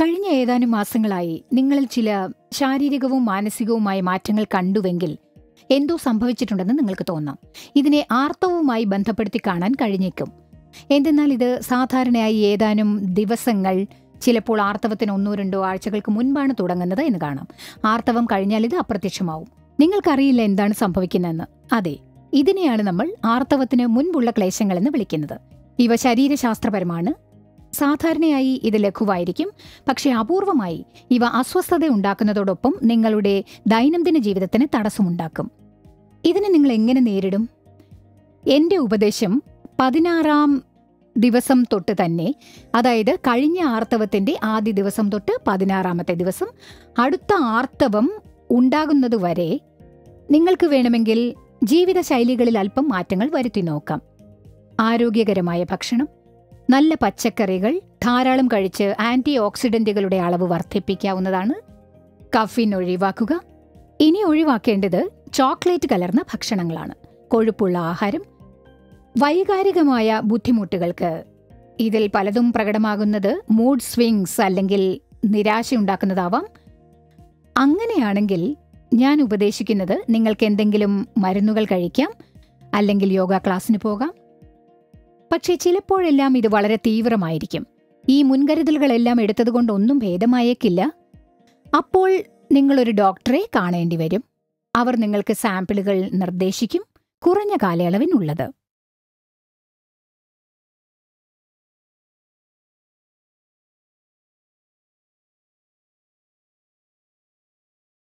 കഴിഞ്ഞ ഏതാനും മാസങ്ങളായി നിങ്ങളിൽ ചില ശാരീരികവും മാനസികവുമായ മാറ്റങ്ങൾ കണ്ടുവെങ്കിൽ എന്തോ സംഭവിച്ചിട്ടുണ്ടെന്ന് നിങ്ങൾക്ക് തോന്നാം. ഇതിനെ ആർത്തവുമായി ബന്ധപ്പെടുത്തി കാണാൻ കഴിഞ്ഞേക്കും. എന്തെന്നാൽ ഇത് സാധാരണയായി ഏതാനും ദിവസങ്ങൾ ചിലപ്പോൾ ആർത്തവത്തിന് ഒന്നോ രണ്ടോ ആഴ്ചകൾക്ക് മുൻപാണ് തുടങ്ങുന്നത് എന്ന് കാണാം. ആർത്തവം കഴിഞ്ഞാൽ ഇത് അപ്രത്യക്ഷമാവും. നിങ്ങൾക്കറിയില്ല എന്താണ് സംഭവിക്കുന്നതെന്ന്. അതെ ഇതിനെയാണ് നമ്മൾ ആർത്തവത്തിന് മുൻപുള്ള ക്ലേശങ്ങളെന്ന് വിളിക്കുന്നത്. ഇവ ശരീരശാസ്ത്രപരമാണ് സാധാരണയായി ഇത് ലഘുവായിരിക്കും. പക്ഷേ അപൂർവമായി ഇവ അസ്വസ്ഥത ഉണ്ടാക്കുന്നതോടൊപ്പം നിങ്ങളുടെ ദൈനംദിന ജീവിതത്തിന് തടസ്സമുണ്ടാക്കും. ഇതിനെ നിങ്ങൾ എങ്ങനെ നേരിടും? എന്റെ ഉപദേശം പതിനാറാം ദിവസം തൊട്ട് തന്നെ അതായത് കഴിഞ്ഞ ആർത്തവത്തിന്റെ ആദ്യ ദിവസം തൊട്ട് പതിനാറാമത്തെ ദിവസം അടുത്ത ആർത്തവം ഉണ്ടാകുന്നതുവരെ നിങ്ങൾക്ക് വേണമെങ്കിൽ ജീവിതശൈലികളിൽ അല്പം മാറ്റങ്ങൾ വരുത്തി നോക്കാം. ആരോഗ്യകരമായ ഭക്ഷണം നല്ല പച്ചക്കറികൾ ധാരാളം കഴിച്ച് ആന്റി ഓക്സിഡന്റുകളുടെ അളവ് വർദ്ധിപ്പിക്കാവുന്നതാണ്. കഫീൻ ഒഴിവാക്കുക. ഇനി ഒഴിവാക്കേണ്ടത് ചോക്ലേറ്റ് കലർന്ന ഭക്ഷണങ്ങളാണ്. കൊഴുപ്പുള്ള ആഹാരം വൈകാരികമായ ബുദ്ധിമുട്ടുകൾക്ക്. ഇതിൽ പലതും പ്രകടമാകുന്നത് മൂഡ് സ്വിങ്സ് അല്ലെങ്കിൽ നിരാശയുണ്ടാക്കുന്നതാവാം. അങ്ങനെയാണെങ്കിൽ ഞാൻ ഉപദേശിക്കുന്നത് നിങ്ങൾക്ക് എന്തെങ്കിലും മരുന്നുകൾ കഴിക്കാം അല്ലെങ്കിൽ യോഗ ക്ലാസ്സിന് പോകാം. പക്ഷേ ചിലപ്പോഴെല്ലാം ഇത് വളരെ തീവ്രമായിരിക്കും. ഈ മുൻകരുതലുകളെല്ലാം എടുത്തതുകൊണ്ടൊന്നും ഭേദമായേക്കില്ല. അപ്പോൾ നിങ്ങളൊരു ഡോക്ടറെ കാണേണ്ടി വരും അവർ നിങ്ങൾക്ക് സാമ്പിളുകൾ നിർദ്ദേശിക്കും. കുറഞ്ഞ കാലയളവിനുള്ളത്.